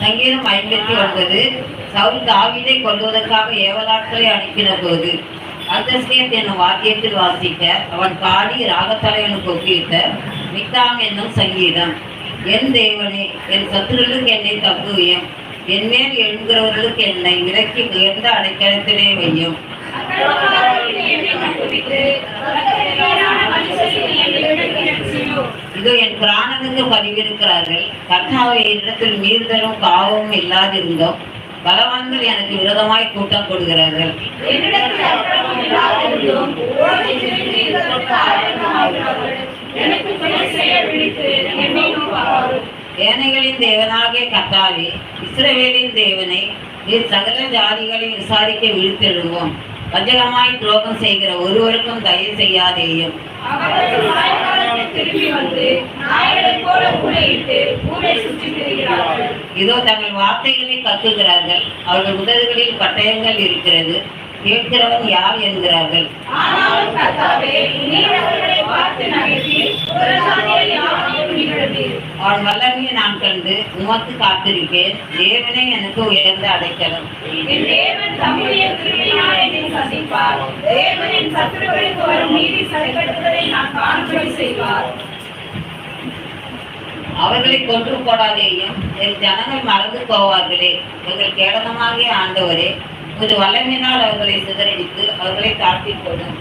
சங்கீதம் ஐம்பத்தி ஒன்பது சவுல் தாவிதை கொள்வதற்காக ஏவலாட்களை அனுப்பின போது அல்தஸ்கேத் என்னும் வாக்கியத்தில் வாசிக்க அவன் பாடி ராகத்தலைவனுக்கு ஒப்பிட்ட மித்தாம் என்னும் சங்கீதம் என் தேவனே என் சத்துருளுக்கு என்னை தப்புவியும் என் மேல் எழுகிறவர்களுக்கு என்னை விலக்கி உயர்ந்த அடைக்கலத்திலே வையும். இதோ என் பிராணனுக்கு பதிவிருக்கிறார்கள் கர்த்தாவை இடத்தில் மீறுதலும் காவமும் இல்லாதிருந்தோம். பலவான்கள் எனக்கு விரோதமாய் கூட்டம் கொடுக்கிறார்கள் ஏனைகளின் தேவனாகிய கர்த்தாவே இஸ்ரவேலின் தேவனை நீர் சகல ஜாதிகளையும் விசாரிக்க விழித்தெழுவோம். வஞ்சகமாய் துரோகம் செய்கிற ஒருவருக்கும் தயவு செய்யாதேயும். இதோ தங்கள் வார்த்தைகளை கத்துகிறார்கள். அவர்கள் உதடுகளில் பட்டயங்கள் இருக்கிறது. கேட்கிறவன் யார் என்கிறார்கள்? அவன் வல்லமையை நான் கண்டு உமக்கு காத்திருப்பேன் தேவனே எனக்கு உயர்ந்த அடைக்கலம். அவர்களை கொன்று போடாதேயும் என் ஜனங்கள் மறந்து போவார்களே. எங்கள் கேடனமாகிய ஆண்டவரே உமது வல்லமையினால் அவர்களை சிதறடித்து அவர்களை பிறவினால்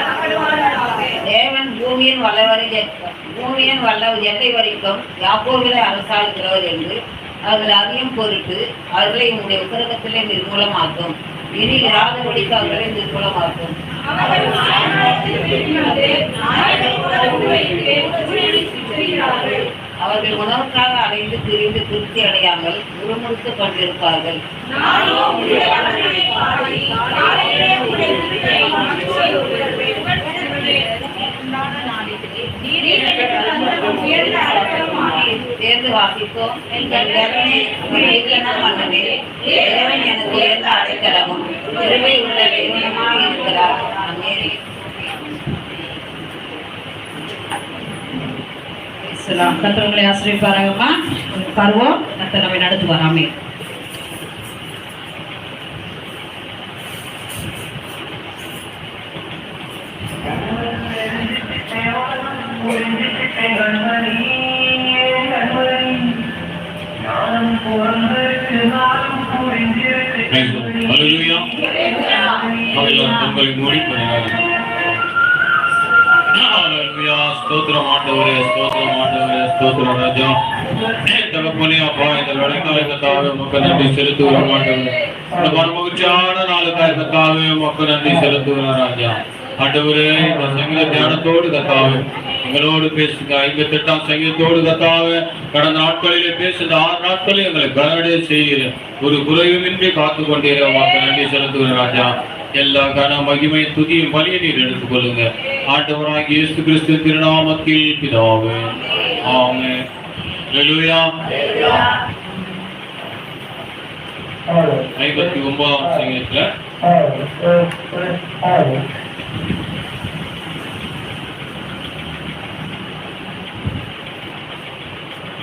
அகப்படுவார்களாக. தேவன் பூமியின் வல்லவரை பூமியின் வல்ல எல்லை வரைக்கும் யாக்கோவிலே அரசாளுகிறவர் என்று அவர்கள் அதிகம் பொருட்டு அவர்களை உங்களுடைய உத்தரகத்திலே நிர்மூலமாக்கும். இனி இராதபடிக்கு அவர்களை நிர்மூலமாக்கும். அவர்கள் உணவுக்காக அலைந்து பிரிந்து திருப்தி அடையாமல் முறுமுறுத்துக் கொண்டிருப்பார்கள். தேர்ந்து சேர்ந்து வாசிப்போம். எங்கள் தேவன் எனக்கு உயர்ந்த அடைக்கலமும். உள்ள இருக்கிறார். கத்தவங்களை பருவம். கத்த நம்மை நடத்துவார். ஆமே. ஸ்தோத்திரம் ஆண்டவரே ஸ்தோத்திரம் ஆண்டவரே ஸ்தோத்திரம் ராஜா. தகப்பனே அப்பா இந்த வழக்கால மக்கள் நன்றி செலுத்துகிறோம் ஆண்டவரே. இந்த மக்கள் நன்றி செலுத்துகிறோம் ராஜா. ஆண்டவரே இந்த சங்கீத தியானத்தோடு கத்தாவே எங்களோடு பேசுங்க ஐம்பத்தி எட்டாம் சங்கத்தோடு கத்தாவ கடந்த நாட்களிலே பேசுகிற ஆறு நாட்களில் எங்களை பலனடைய செய்கிற ஒரு குறைவுமின்றி காத்து கொண்டிருக்க நன்றி செலுத்துகிறோம் ராஜா. எல்லா கன மகிமை துதியும் பலியை நீர் எடுத்துக்கொள்ளுங்க ஆண்டவராக இயேசு கிறிஸ்து திருநாமத்தில் பிதாவே. ஆமென். ஐம்பத்தி ஒன்பதாம் சங்கீதத்துல.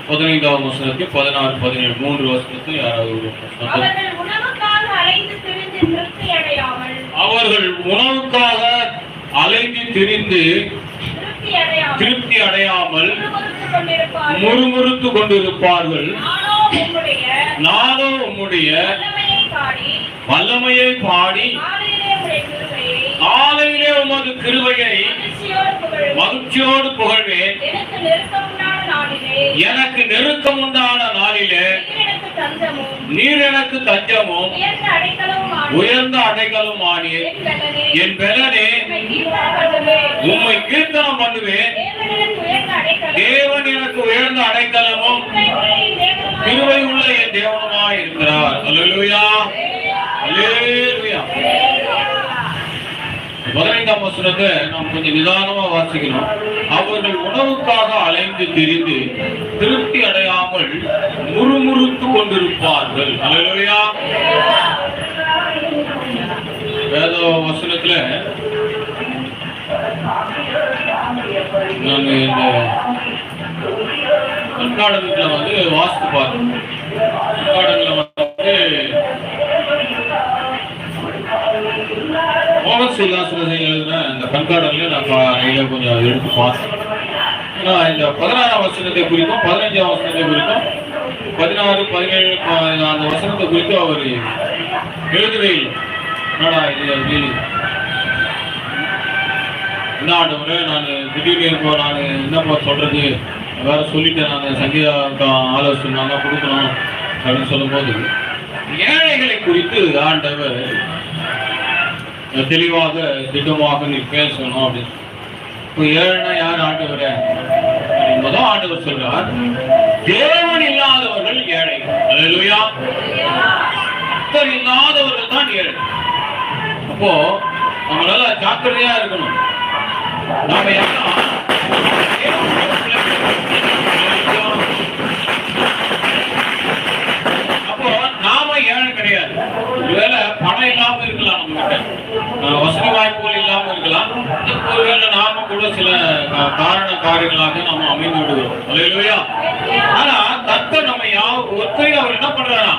பதினைந்தாம் வசனத்தில் பதினாறு பதினேழு மூன்று வசனத்தில் யாராவது ஒரு. அவர்கள் உணவுக்காக அலைந்து திரிந்து திருப்தி அடையாமல். முறுமுறுத்து கொண்டிருப்பார்கள் நானோ உம்முடைய வல்லமையை பாடி காலையிலே உமது கிருபையை மகிழ்ச்சியோடு புகழுவேன். எனக்கு நெருக்கம் உண்டான நாளிலே நீர் எனக்கு தஞ்சமும் உயர்ந்த அடைக்கலும் ஆனீர் என் பலனே, உம்மை கீர்த்தனம் பண்ணுவேன். தேவன் எனக்கு உயர்ந்த அடைக்கலமும் கிருபை உள்ள என் தேவனுமாய் இருக்கிறார். அல்லேலூயா பதினைந்தாம் வசனத்தை நாம் கொஞ்சம் நிதானமா வாசிக்கணும். அவர்கள் உணவுக்காக அலைந்து திரிந்து திருப்தி அடையாமல் முறுமுறுத்து கொண்டிருப்பார்கள். அல்லேலூயா வேத வசனத்துல நான் இந்த கர்நாடகத்துல வந்து வாஸ்து பார்த்தோம் கர்நாடகத்துல வந்து மோகன் எழுதின நான் பா- இதை கொஞ்சம் எடுத்து பார்த்தேன். ஏன்னா இந்த பதினாறாம் வசனத்தை குறிக்கும் பதினஞ்சாம் வசனத்தை குறிக்கும் பதினாறு பதினேழு அந்த வசனத்தை குறித்து அவர் எழுதவே இல்லை. என்னடா இது அப்படின்னு என்ன ஆண்டவரே நான் திடீர்னு இப்போ நான் என்னப்பா சொல்றது? வேற சொல்லிட்டேன் நான் சங்கீதா ஆலோசனை நான் கொடுக்கணும் அப்படின்னு சொல்லும்போது ஏழைகளை குறித்து ஆண்டவர் தெளிவாக திட்டமாக நீ பேசணும் அப்படின்னு. இப்போ ஏழைனா யார் ஆண்டவர்? என்பதும் ஆண்டவர் சொல்றார். தேவன் இல்லாதவர்கள் ஏழை. அல்லேலூயா. இல்லாதவர்கள் தான் ஏழை. அப்போ நம்மளால ஜாக்கிரதையா இருக்கணும். நாம யாரும் காரியங்களாக நம்ம அமைந்து விடுகிறோம். அல்லையா ஆனா தத்த நம்ம ஒத்தை அவர் என்ன பண்றாரா?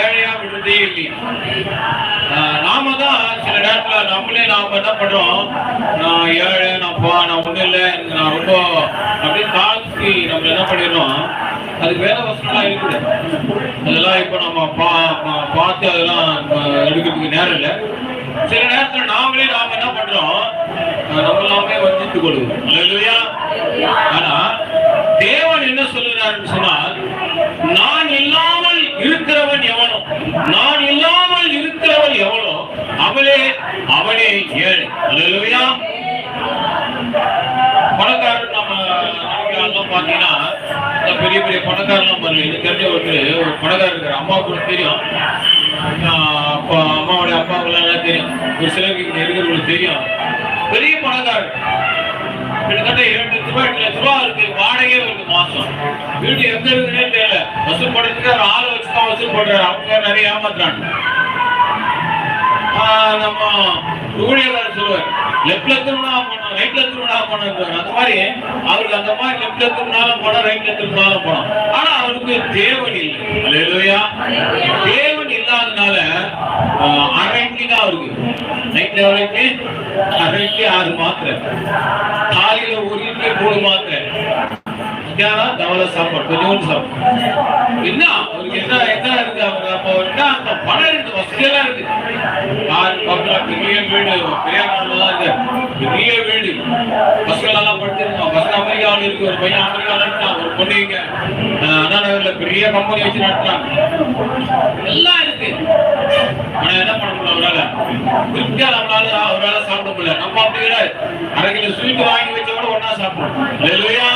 ஏழையா விடுறதே இல்லையா. நாம தான் சில நேரத்துல நம்மளே நாம என்ன பண்றோம்? நான் ஏழை நான் பா நான் ஒண்ணு இல்லை நான் ரொம்ப அப்படியே தாழ்த்தி நம்ம என்ன பண்ணிடுறோம்? அதுக்கு வேற வசதிலாம் இருக்குது. அதெல்லாம் இப்போ நம்ம பா பார்த்து அதெல்லாம் எடுக்கிறதுக்கு நேரம் இல்லை. சில நேரத்துல நாமளே நாம என்ன பண்றோம்? நம்ம நாமே வஞ்சித்துக் கொள்வோம் இல்லையா ஆனா தேவன் என்ன சொல்லுகிறாருன்னு சொன்னால் நான் இல்லாமல் இருக்கிறவன் எவனோ நான் இல்லாமல் இருக்கிறவன் எவனோ அவனே அவனே ஏழை. அல்லேலூயா. பணக்காரர் நம்ம நாளைக்கெல்லாம் பார்த்தீங்கன்னா இந்த பெரிய பெரிய பணக்காரெல்லாம் பாருங்க எனக்கு தெரிஞ்ச ஒரு ஒரு பணக்காரர் இருக்கிற அம்மா கூட தெரியும். அப்பா அம்மாவுடைய அப்பாவுக்கு எல்லாம் தெரியும். ஒரு சிலருக்கு இருக்கிறவங்களுக்கு தெரியும். பெரிய பணக்காரர். கிட்டத்தட்ட இரண்டு லட்ச ரூபாய் எட்டு லட்ச ரூபா இருக்கு வாடகையே இருக்கு மாசம். வீடு எங்க இருக்குன்னே தெரியல வசூல் பண்றதுக்கு ஒரு ஆளை வச்சு தான் வசூல் பண்றாரு அவங்க நிறைய ஏமாத்துறாங்க. நம்ம ஊழியர் சொல்லுவார் லெப்ட்ல திரும்பினா போனோம் ரைட்ல திரும்பினா போனோம் அந்த மாதிரி அவருக்கு அந்த மாதிரி லெப்ட்ல திரும்பினாலும் போனோம் ரைட்ல திரும்பினாலும் போனோம் ஆனா அவருக்கு தேவன் இல்லை தேவன் இல்லாதனால ஆஹ் அரைக்கு தான் அவருக்கு நைட்ல வரைக்கும் அரைக்கு ஆறு மாத்திரை. காலையில ஒரு இட்லி மூணு மாத்திரை. மத்தியானம் தவளை சாப்பாடு கொஞ்சோண்டு சாப்பாடு. என்ன? அவருக்கு என்ன என்ன இருக்கு? அவங்க அப்போ என்ன? அந்த பணம் இருக்கு வசதியெல்லாம் இருக்கு. கார் பக்கம் பெரிய வீடு பெரிய இருக்கு பெரிய வீடு. பஸ்கள் எல்லாம் படிச்சிருக்கோம் பஸ் அமெரிக்காவில் இருக்கு. ஒரு பையன் அமெரிக்காவில் இருக்கான் ஒரு பொண்ணு இங்க பெரிய கம்பெனி வச்சு நடத்துறாங்க எல்லாம் இருக்கு. ஆனா என்ன பண்ண முடியல அவரால்? திருப்தியா நம்மளால அவரால சாப்பிட முடியல. நம்ம அப்படி கிடையாது அரை கிலோ ஸ்வீட் வாங்கி வச்சோட ஒன்னா சாப்பிடுறோம் இல்லையா?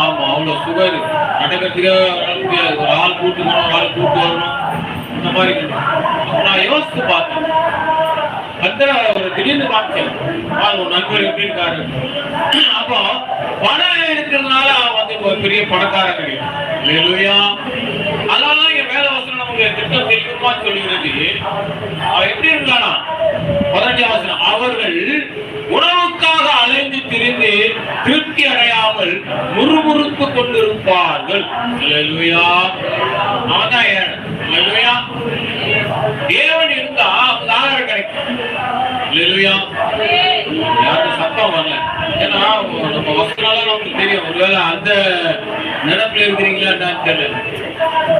ஆமா அவ்வளவு சுகர் நடக்கிறதுக்கு முடியாது. ஒரு ஆள் கூட்டு போகணும் ஒரு ஆள் கூட்டு வரணும். இந்த மாதிரி. நான் யோசித்து பார்த்தேன். கத்தர ஒரு திடீர்னு பார்த்தேன் பாருங்க, நண்பர் எப்படி இருக்காரு அப்போ பணம் இருக்கிறதுனால வந்து ஒரு பெரிய பணக்காரன் கிடையாது இல்லையா அதனால என் வேலை வசனம் நமக்கு திட்டம் தெளிவா சொல்லுகிறது. அவன் எப்படி இருந்தானா பதினஞ்சாம் வசனம். அவர்கள் உணவுக்காக அலைந்து திரிந்து திருப்தி அடையாமல் முறுமுறுத்து கொண்டிருப்பார்கள். இல்லையா அவன் தான் தேவன் இருந்தா அவனுக்கு கிடைக்கும்? யாரும் சத்தம் வரல. ஏன்னா நம்ம வசனால நமக்கு தெரியும். ஒருவேளை அந்த நினைப்புல இருக்கிறீங்களா என்னன்னு தெரியல.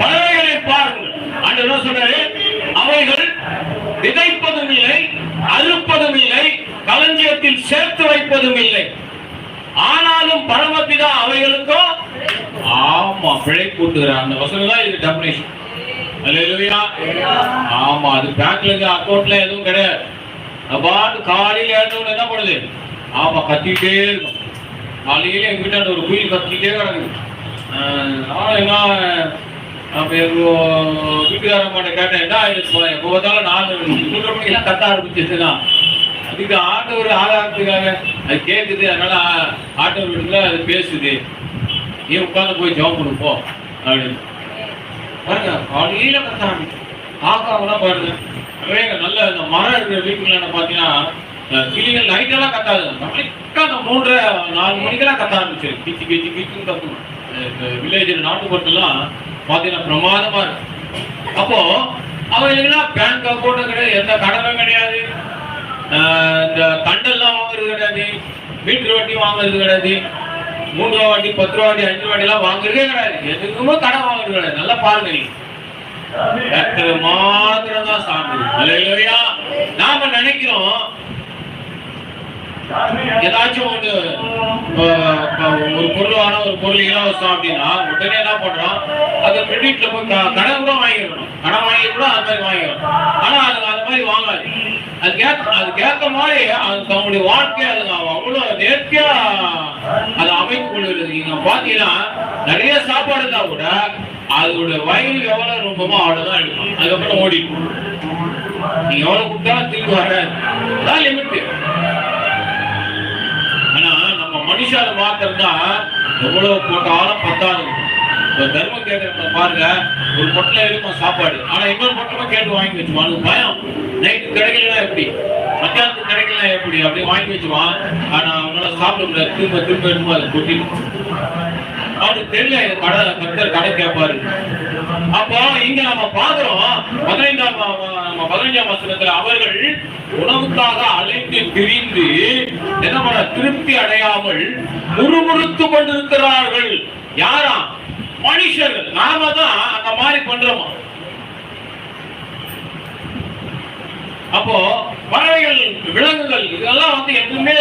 பறவைகளை பாருங்கள். ஆண்டு என்ன சொல்றாரு? அவைகள் விதைப்பதும் இல்லை அறுப்பதும் இல்லை களஞ்சியத்தில் சேர்த்து வைப்பதும் இல்லை. ஆனாலும் பரமபிதா அவைகளுக்கும் ஆமா பிழை கூட்டுகிறார். அந்த வசனம் தான் இது டெபினேஷன் ஆமா அது பேங்க்ல இருந்து அக்கவுண்ட்ல எதுவும் கிடையாது. அப்பாட்டு காலையில எழுந்தவங்க என்ன பண்ணுது? ஆமா கத்திக்கிட்டே இருக்கும். காலையில எங்க வீட்டாண்ட ஒரு குயில் கத்திக்கிட்டே கிடக்குது. ஆஹ் நானும் என்ன அப்ப எங்க வீட்டுக்காரம்மாட்ட கேட்டேன் என்ன ஆயிடுச்சு? எப்போ பார்த்தாலும் நாலு மூன்றரை மணிக்கெல்லாம் கத்த ஆரம்பிச்சிச்சுன்னா அதுக்கு ஆண்டவர் ஆதாரத்துக்காக அது கேட்குது அதனால ஆ- ஆண்டவர் அது பேசுது. நீ உட்காந்து போய் ஜெபம் பண்ணு அப்படின்னு. பாருங்க காலையில கத்த ஆரம்பிச்சு ஆகாவெல்லாம் பாருங்க. வேக நல்ல இந்த மரம் இருக்கிற வீட்டுல பாத்தீங்கன்னா அஹ், கிளிகள் நைட்டெல்லாம் கத்தாது. நம்மளுக்கு அந்த மூன்றரை நாலு மணிக்கெல்லாம் கத்த ஆரம்பிச்சு கிச்சு கிச்சு கிச்சுன்னு கத்தும் வில்லேஜ் நாட்டுப்புறத்துலாம் பாத்தீங்கன்னா பிரமாதமா இருக்கு. அப்போ அவங்களுக்குலாம் பேங்க் அக்கௌண்ட்டும் கிடையாது எந்த கடனும் கிடையாது. இந்த தண்டெல்லாம் வாங்குறது கிடையாது. மீட்டர் வட்டி வாங்குறது கிடையாது. மூன்று ரூபா பத்து ரூபா வாட்டி அஞ்சு வாட்டி எல்லாம் வாங்குறதே கிடையாது. எதுக்குமே கடன் வாங்குறது கிடையாது. நல்லா பாருங்க நீங்க மாத்திரம் தான் சாமி. நாம நினைக்கிறோம் ஏதாச்சும் ஒண்ணு ஒரு பொருள் வாங்க ஒரு பொருள் இலவசம் அப்படின்னா உடனே என்ன பண்றோம்? அது கிரெடிட்ல போய் க- கடன் கூட வாங்கிடணும் கடன் வாங்கி கூட அது மாதிரி வாங்கிடணும் ஆனா அது அந்த மாதிரி வாங்காது. அது கேட்க அது கேட்க மாதிரி அது தன்னுடைய வாழ்க்கை அது அவ்வளவு நேர்த்தியா அதை அமைப்பு கொள்கிறது. நீங்க பாத்தீங்கன்னா நிறைய சாப்பாடு இருந்தா கூட அதோட வயல் எவ்வளவு ரொம்பமோ அவ்வளவுதான் எடுக்கும் அதுக்கப்புறம் ஓடி நீங்க எவ்வளவு கொடுத்தாலும் திருப்பி வராது. அதான் லிமிட் நம்ம மனுஷால எவ்வளவு போட்டாலும் பத்தாது. தர்மம் பாருங்க ஒரு பொட்டில இருக்கும் சாப்பாடு. ஆனா இன்னொரு பொட்டலமா கேட்டு வாங்கி வச்சுவான் பயம். நைட்டு கிடைக்கலாம் எப்படி? மத்தியானத்துக்கு கிடைக்கலாம் எப்படி? அப்படி வாங்கி வச்சுவான் ஆனா அவனால சாப்பிட முடியாது. திரும்ப திரும்ப எடுக்கும் அதை கொட்டிடும். அது தெரியல இது கடை கர்த்தர் கடை கேட்பாரு. அப்போ இங்க நம்ம பாக்குறோம் பதினைந்தாம் நம்ம பதினைஞ்சாம் வசனத்துல அவர்கள் உணவுக்காக அலைந்து திரிந்து என்ன பண்ண திருப்தி அடையாமல் முறுமுறுத்து கொண்டிருக்கிறார்கள். யாரா? மனுஷர்கள். நாம தான் அந்த மாதிரி பண்றோமா? அப்போ பறவைகள் விலங்குகள் இதெல்லாம் வந்து எதுவுமே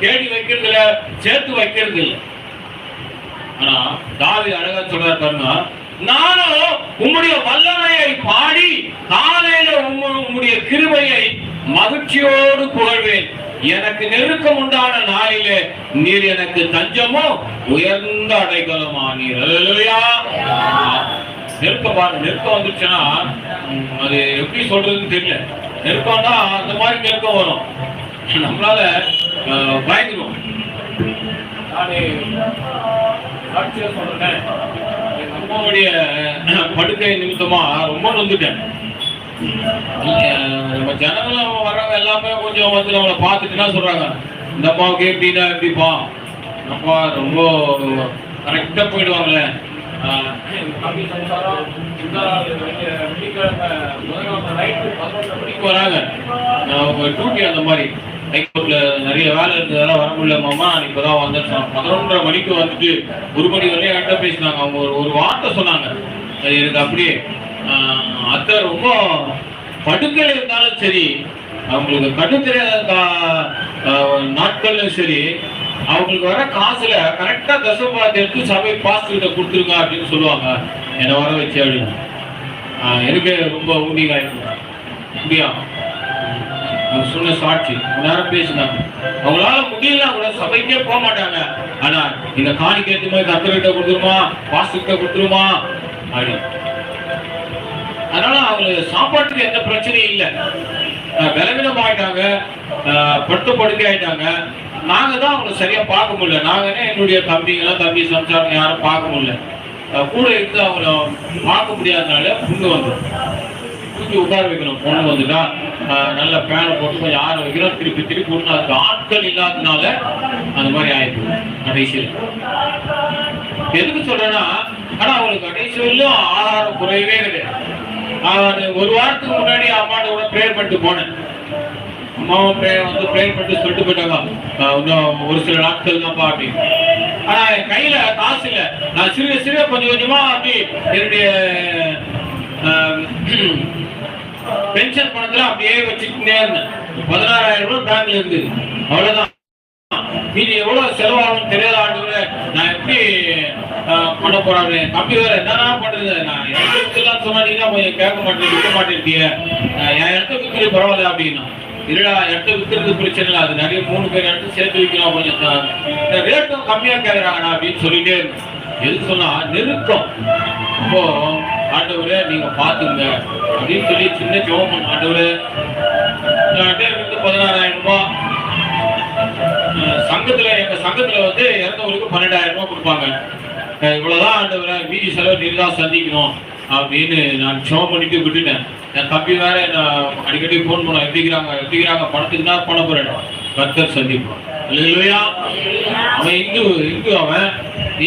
தேடி வைக்கிறது இல்ல சேர்த்து வைக்கிறது இல்லை ஆனா தாவி அழகா சொல்றாரு பாருங்க நானும் உம்முடைய வல்லமையை பாடி காலையில உம்மு- உம்முடைய கிருமையை மகிழ்ச்சியோடு புகழ்வேன். எனக்கு நெருக்கம் உண்டான நாளிலே நீர் எனக்கு தஞ்சமோ உயர்ந்த அடைக்கலமா நீர். நெருக்கம் பாரு நெருக்கம் வந்துச்சுன்னா அது எப்படி சொல்றதுன்னு தெரியல. நெருக்கம்னா அந்த மாதிரி நெருக்கம் வரும். நம்மளால அஹ், பயந்துருவோம். நானு சாட்சியா சொல்றேன். எங்க அம்மாவுடைய படுக்கை நிமித்தமா ரொம்ப நொந்துட்டேன். நம்ம ஜனங்களும் வர்றவங்க எல்லாமே கொஞ்சம் வந்து நம்மளை பார்த்துட்டு சொல்றாங்க. இந்த அம்மாவுக்கு எப்படின்னா எப்படிப்பா? அப்பா ரொம்ப கரெக்டா போயிடுவாங்களே. வராங்க. டியூட்டி அந்த மாதிரி. ஹைகோர்ட்ல நிறைய வேலை இருந்ததால வர முடியல மாமா. இப்பதான் வந்தேன். பதினொன்றரை மணிக்கு வந்துட்டு ஒரு மணி வரையும் என்கிட்ட பேசினாங்க. அவங்க ஒரு ஒரு வார்த்தை சொன்னாங்க. அது எனக்கு அப்படியே அத்தை ரொம்ப படுக்கையில் இருந்தாலும் சரி அவங்களுக்கு கண்ணு தெரியாத நாட்கள்லையும் சரி அவங்களுக்கு வர காசுல கரெக்டா தசபாத்தி எடுத்து சபை பாஸ் கிட்ட கொடுத்துருங்க அப்படின்னு சொல்லுவாங்க. என்னை வர வச்சு அப்படின்னு. எனக்கு ரொம்ப ஊண்டிகாயிருக்கு அப்படியா? அவங்க சொன்ன சாட்சி ரொம்ப பேசினாங்க. அவங்களால முடியல கூட சபைக்கே போக மாட்டாங்க. ஆனா இந்த காணிக்கு ஏற்ற மாதிரி கத்தர்கிட்ட கொடுத்துருமா பாஸ்டர்கிட்ட கொடுத்துருமா? அப்படி. அதனால அவங்களுக்கு சாப்பாட்டுக்கு எந்த பிரச்சனையும் இல்லை. விலகினம் ஆயிட்டாங்க பட்டு படுக்கை ஆயிட்டாங்க நாங்க தான் அவங்களை சரியா பார்க்க முடியல. நாங்கனே என்னுடைய தம்பிங்கெல்லாம் தம்பி சம்சாரம் யாரும் பார்க்க முடியல. கூட இருந்து அவங்கள பார்க்க முடியாதனால புண்ணு வந்துடும் தூக்கி உட்கார வைக்கணும். பொண்ணு வந்துட்டா நல்ல ஃபேனை போட்டு கொஞ்சம் ஆற வைக்கிறோம். திருப்பி திருப்பி விடணும் அதுக்கு ஆட்கள் இல்லாததுனால அந்த மாதிரி ஆயிடுது. கடைசியில். எதுக்கு சொல்றேன்னா ஆனா அவங்களுக்கு கடைசி வரையிலும் ஆகாரம் குறையவே கிடையாது. நான் ஒரு வாரத்துக்கு முன்னாடி அம்மாட்ட கூட ப்ரேயர் பண்ணிட்டு போனேன். அம்மாவும் ப்ரேயர் வந்து ப்ரேயர் பண்ணிட்டு சொல்லிட்டு போயிட்டாங்க. இன்னும் ஒரு சில நாட்கள் தான்ப்பா அப்படின்னு ஆனா என் கையில காசு இல்ல. நான் சிறிய சிறிய கொஞ்சம் கொஞ்சமா அப்படி என்னுடைய பென்ஷன் பணத்துல அப்படியே வச்சுக்கிட்டே இருந்தேன். பதினாறாயிரம் ரூபாய் பேங்க்ல இருந்து அவ்வளவுதான். மீதி எவ்வளவு செலவாகும் தெரியாத ஆண்டுகளை நான் எப்படி பண்ண போறாரு? தம்பி வேற என்னடா பண்றது? நான் எல்லாம் சொன்னா கொஞ்சம் கேட்க மாட்டேன் விற்க மாட்டேன் என் இடத்த விற்கிறது பரவாயில்ல அப்படின்னா. இல்லடா இடத்த விற்கிறது பிரச்சனை இல்லை. அது நிறைய மூணு பேர் இடத்த சேர்த்து வைக்கலாம் கொஞ்சம். இந்த ரேட்டும் கம்மியா கேக்குறாங்கண்ணா அப்படின்னு சொல்லிட்டே இருந்தேன். சொன்னா நெருக்கம். இப்போ ஆண்டவரே நீங்க பாத்துங்க. அப்படின்னு சொல்லி சின்ன ஜோபம் ஆண்டவரு. ஆண்டவரே பதினாறாயிரம் ரூபாய் சங்கத்துல எங்க சங்கத்துல வந்து இறந்தவங்களுக்கு பன்னெண்டாயிரம் ரூபாய் கொடுப்பாங்க. இவ்வளவுதான் ஆண்டவரை மீதி செலவு நீர் தான் சந்திக்கணும் அப்படின்னு நான் ஷோ பண்ணிட்டு விட்டுட்டேன். என் தம்பி வேற நான் அடிக்கடி ஃபோன் பண்ண எப்படிங்கிறாங்க எப்படிங்கிறாங்க பணத்துக்கு தான் பணம் போறேன்? கர்த்தர் சந்திப்போம் இல்லையா அவன் இந்து இந்து அவன்.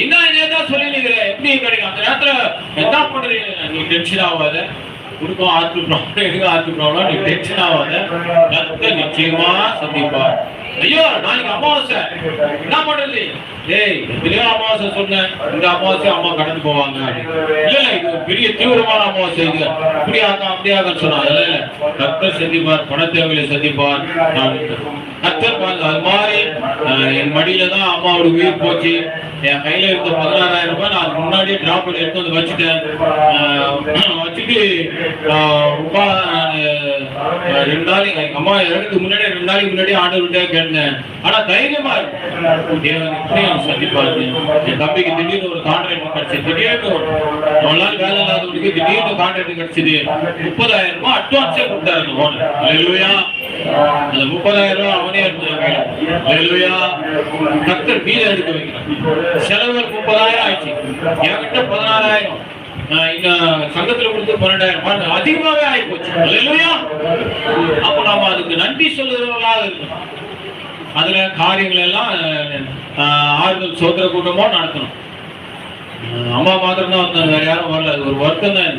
என்ன தான் சொல்லி நிக்கிற கிடைக்கும் அந்த நேரத்துல என்ன பண்றீங்க நீ டென்ஷன் ஆகாத உனக்கும் ஆர்த்து எதுக்கு எனக்கு ஆர்த்து ப்ராப்ளம் நீ டென்ஷன் ஆகாத கர்த்தர் நிச்சயமா சந்திப்பார் ஐயோ நாளைக்கு அமாவாசை என்ன பண்றது டேய் எத்தனையோ அமாவாசை சொன்னேன் இந்த அமாவாசை அம்மா கடந்து போவாங்க. இல்ல இது பெரிய தீவிரமான அமாவாசை இது. இப்படி ஆகும் அப்படி ஆகும் சொன்னா இல்ல இல்ல கர்த்தர் சந்திப்பார் பண தேவைகளை சந்திப்பார். நான் கர்த்தர் பாருங்க அது மாதிரி என் மடியில தான் அம்மாவோட உயிர் போச்சு. என் கையில இருந்த பதினாறாயிரம் ரூபாய் நான் முன்னாடியே டிராப் பண்ணி எடுத்து வந்து வச்சுட்டேன். அஹ், வச்சுட்டு அஹ், நான் அஹ், ரெண்டு நாளைக்கு எங்க அம்மா இறங்கிறதுக்கு முன்னாடி ரெண்டு நாளைக்கு முன்னாடி ஆண்டவர்கிட்ட கேட்டேன். ஆனா தைரியமா இருக்கு. தேவன் எப்படி அவன் என் தம்பிக்கு திடீர்னு ஒரு கான்ட்ராக்ட் கிடைச்சது. திடீர்னு ஒரு நாள் வேலை இல்லாதவனுக்கு திடீர்னு கான்ட்ராக்ட் கிடைச்சது. முப்பதாயிரம் ரூபாய் அட்வான்ஸே கொடுத்தாரு அந்த ஓனர் அல்லேலூயா. அந்த முப்பதாயிரம் ரூபாய் அவனே எடுத்துருக்காங்க அல்லேலூயா. கத்தர் மீத எடுக்க வைக்கிறான் செலவுகள் முப்பதாயிரம் ஆயிடுச்சு. என்கிட்ட பதினாறாயிரம். இந்த சங்கத்துல கொடுத்து பன்னெண்டாயிரம். ரூபாய் அதிகமாவே ஆகி போச்சு அல்லேலூயா. அப்ப நாம அதுக்கு நன்றி சொல்லுறவர்களாக இருக்கணும். அதுல காரியங்கள் எல்லாம் ஆறுதல் சோதர கூட்டமோ நடத்தணும். அம்மா மாத்திரம் தான் வந்தாங்க. வேற யாரும் வரல. அது ஒரு வருத்தம் தான்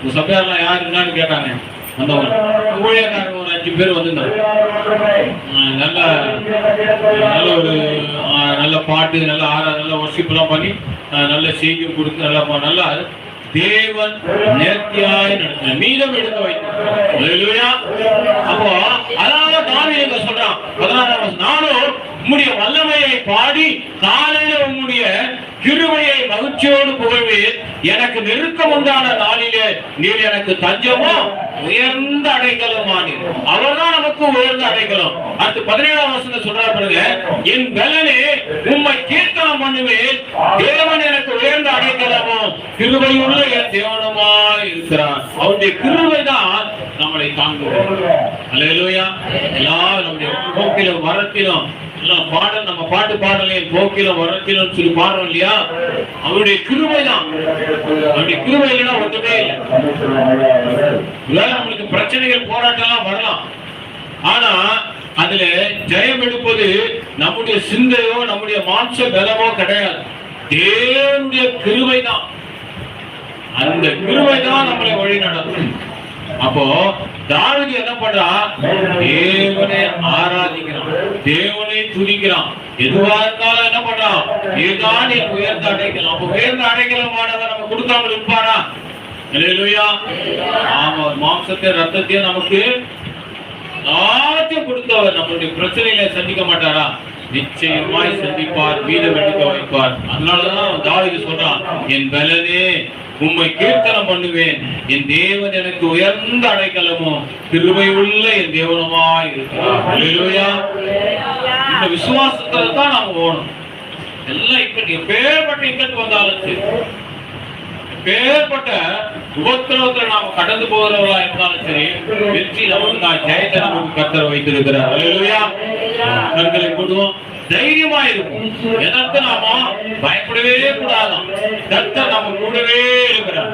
இந்த சபையாரெல்லாம் யார் என்னன்னு கேட்டாங்க. வந்தவங்க. ஊழியக்காரங்க ஒரு அஞ்சு பேர் வந்திருந்தாங்க. நல்ல நல்ல ஒரு நல்ல பாட்டு நல்ல ஆரா நல்ல ஒர்ஷிப்லாம் பண்ணி நல்ல செய்தியும் கொடுத்து நல்லா நல்லா தேவன் நேர்த்தியாய் நடத்தின மீதம் எடுக்க வைத்தார் அப்போ அதாவது தாவீது சொல்றான்? பதினாறாம் நானும் உம்முடைய வல்லமையை பாடி காலையில உம்முடைய கிருமையை மகிழ்ச்சியோடு புகழ்வேன். எனக்கு நெருக்கம் உண்டான நாளிலே நீர் எனக்கு தஞ்சமும் உயர்ந்த அடைக்கலமானீர் அவர்தான் நமக்கு உயர்ந்த அடைக்கலம். அடுத்து பதினேழாம் வசனம் சொல்றாரு பாருங்க என் பலனே உம்மை கீர்த்தனம் பண்ணுவேன். தேவன் கிருபையுள்ள என் தேவனமாய் இருக்கிறார். அவருடைய கிருபை தான் நம்மளை தாங்குவோம். அல்லையா எல்லா நம்முடைய போக்கிலும் வரத்திலும் எல்லாம் பாடல் நம்ம பாட்டு பாடலையும் போக்கிலும் வரத்திலும் சொல்லி பாடுறோம் இல்லையா? அவருடைய கிருபை தான் அவருடைய கிருபை இல்லைன்னா ஒன்றுமே இல்லை. ஒருவேளை நம்மளுக்கு பிரச்சனைகள் போராட்டம்லாம் வரலாம். ஆனா அதுல ஜெயம் எடுப்பது நம்முடைய சிந்தையோ நம்முடைய மாம்ச பலமோ கிடையாது. தேவனுடைய கிருபை தான் அந்த கிருபை தான் நம்மளை வழி நடத்தும். அப்போ தாவீது என்ன பண்றான் தேவனை ஆராதிக்கிறான். தேவனை துதிக்கிறான். எதுவா இருந்தாலும் என்ன பண்றான் இதுதான் நீ உயர்ந்த அடைக்கலாம். அப்ப உயர்ந்த அடைக்கலமானதை நம்ம கொடுக்காமல் இருப்பாரா இல்லையா ஆமா மாம்சத்தை ரத்தத்தையும் நமக்கு எல்லாத்தையும் கொடுத்தவர் நம்மளுடைய பிரச்சனைகளை சந்திக்க மாட்டாரா? நிச்சயமாய் சந்திப்பார் மீதம் வெட்டி வைப்பார் அதனாலதான் தாவீது சொல்றான் என் பலனே உண்மை கீர்த்தனம் பண்ணுவேன். என் தேவன் எனக்கு உயர்ந்த அடைக்கலமும் கிருபையுள்ள என் தேவனமாய் இருக்கிறார். இந்த விசுவாசத்துல தான் நாம போகணும் எல்லாம் இப்ப எப்பேற்பட்ட இக்கட்டு வந்தாலும் சரி. பேர்பட்ட உபத்திரவத்துல நாம கடந்து போகிறவர்களா இருந்தாலும் சரி வெற்றி நமக்கு நான் ஜெயத்தை நமக்கு கத்தர வைத்திருக்கிறார். அல்லேலூயா கண்களை தைரியமா இருக்கும் எதற்கு நாம பயப்படவே கூடாதாம் கத்த நம்ம கூடவே இருக்கிறார்.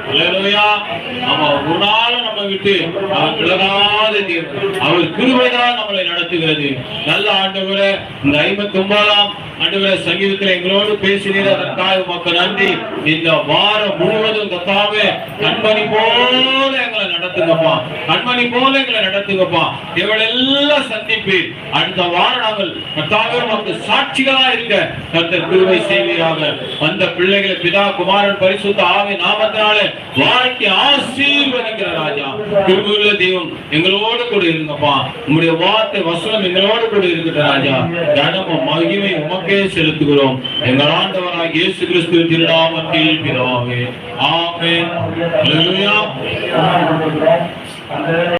நம்ம ஒரு நாளும் நம்ம விட்டு அவர் விலகாத தேவன் அவர் கிருபைதான் நம்மளை நடத்துகிறது நல்ல ஆண்டவரே இந்த ஐம்பத்தி ஒன்பதாம் ஆண்டவரே சங்கீதத்தில் எங்களோடு பேசினீர். அதற்காக உமக்கு நன்றி. இந்த வாரம் முழுவதும் கத்தாவே கண்மணி போல எங்களை நடத்துங்கப்பா. கண்மணி போல எங்களை நடத்துங்கப்பா. இவளெல்லாம் சந்திப்பு அடுத்த வாரம் நாங்கள் கத்தாவே உமக்கு சாட்சிகளா இருக்க கர்த்தர் கிருபை செய்வீராக. அந்த பிள்ளைகளை பிதா குமாரன் பரிசுத்த ஆவி நாமத்தினால வாழ்க்கை ஆசீர்வதிக்கிற ராஜா. கிருபையுள்ள தெய்வம் எங்களோடு கூட இருங்கப்பா. உங்களுடைய வார்த்தை வசனம் எங்களோடு கூட இருக்கிற ராஜா. கனம மகிமை உமக்கே செலுத்துகிறோம். எங்கள் ஆண்டவராக இயேசு கிறிஸ்து திருநாமத்தில் பிதாவே. ஆமே அல்லேலூயா